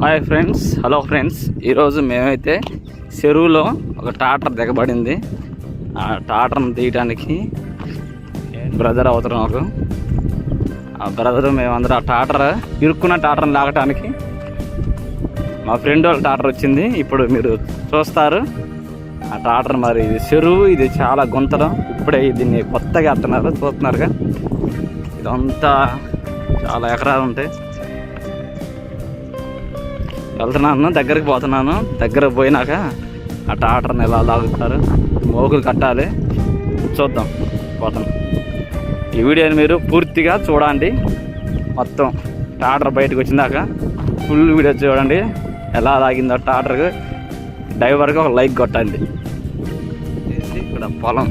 Hi friends hello friends ఈరోజు మేమైతే చెరువులో ఒక టాటర్ దిగబడింది. ఆ టాటర్ని తీయటానికి బ్రదర్ అవుతున్నాం ఒక ఆ బ్రదర్ మేమందరం ఆ టాటర్ ఇరుక్కున్న టాటర్ని లాగటానికి మా ఫ్రెండ్ వాళ్ళ టాటర్ వచ్చింది. ఇప్పుడు మీరు చూస్తారు. ఆ టాటర్ మరి ఇది చెరువు ఇది చాలా గుంతడం ఇప్పుడే దీన్ని కొత్తగా అంటున్నారు చూస్తున్నారుగా. ఇదంతా చాలా ఎకరాలు ఉంటాయి. వెళ్తున్నాను దగ్గరికి పోతున్నాను. దగ్గరకు పోయినాక ఆ టాటర్ని ఎలా లాగుతారు? మోగులు కట్టాలి. చూద్దాం పోతాం. ఈ వీడియోని మీరు పూర్తిగా చూడండి. మొత్తం టాటర్ బయటకు వచ్చిందాక ఫుల్ వీడియో చూడండి. ఎలా లాగిందో టాటర్కి డ్రైవర్కి ఒక లైక్ కొట్టండి. ఇక్కడ పొలం?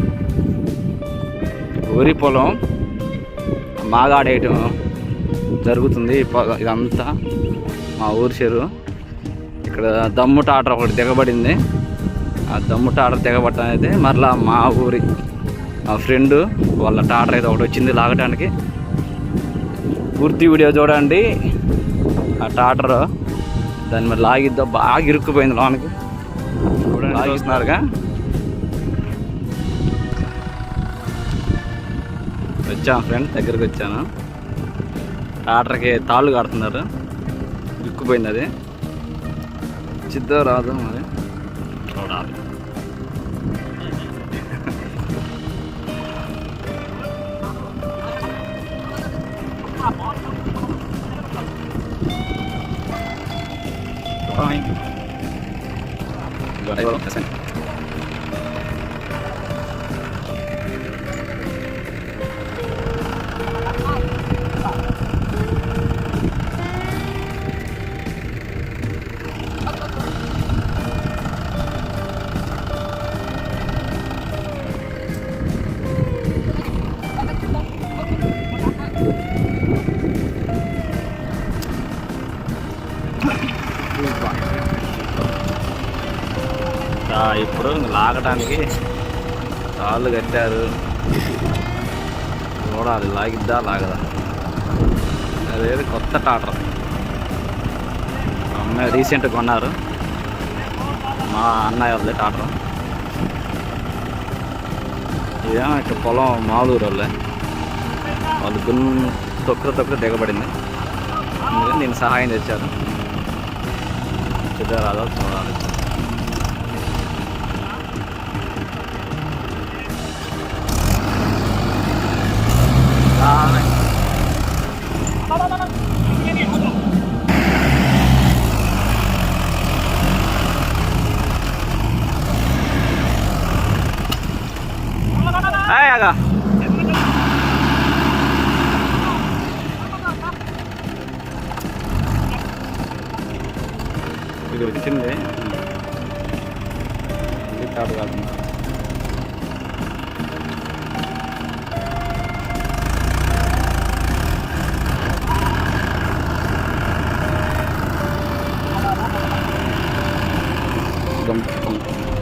వరి పొలం మాగాడేయటం జరుగుతుంది ఇదంతా మా ఊరి చెరువు. ఇక్కడ దమ్ము టాటర్ ఒకటి దిగబడింది ఆ దమ్ము టాటర్ దిగబడటం అనేది మరలా మా ఊరి మా ఫ్రెండ్ వాళ్ళ టాటర్ అయితే ఒకటి వచ్చింది లాగటానికి. పూర్తి వీడియో చూడండి. ఆ టాటర్ దాన్ని మరి లాగిద్దో బాగా ఇరుక్కుపోయింది లోనికి. చూడండి లాగిస్తున్నారుగా వచ్చాను ఫ్రెండ్ దగ్గరికి వచ్చాను. టాటర్కి తాళ్ళు కడుతున్నారు ఇరుక్కుపోయింది అది. చిద్దో రాదు మరి చూడాలి ఆ, ఇప్పుడు లాగడానికి రాళ్ళు కట్టారు. చూడాలి లాగిద్దా లాగదా? అదేది కొత్త టాటర్ అమ్మాయి రీసెంట్గా కొన్నారు. మా అన్నయ్య వాళ్ళే టాటర్ ఇదేమో ఇక్కడ పొలం మాలూరు వాళ్ళే వాళ్ళు గున్ తొక్కుడు తొక్కుడు దిగబడింది. అందుకని నేను సహాయం తెచ్చారు. చిత్రాలు చూడాలి. 따라가. 여기 어디 됐네. 여기 따로 가구나. 좀, 좀.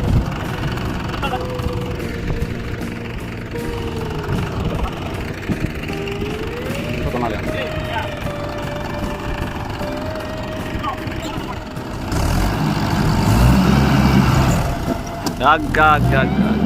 Gag, gag, gag, gag.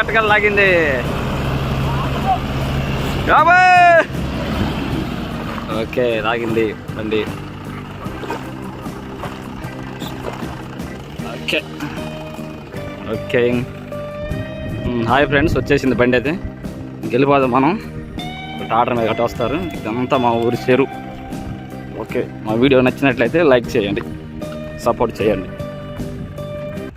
ఎట్టకల్ లాగింది? ఓకే లాగింది బండి. ఓకే. ఓకే. హాయ్ ఫ్రెండ్స్ వచ్చేసింది బండి అయితే. గెలిపోదాం మనం. ఆర్డర్ మీద కట్ట వస్తారు ఇదంతా మా ఊరి చేరు ఓకే మా వీడియో నచ్చినట్లయితే లైక్ చేయండి. సపోర్ట్ చేయండి.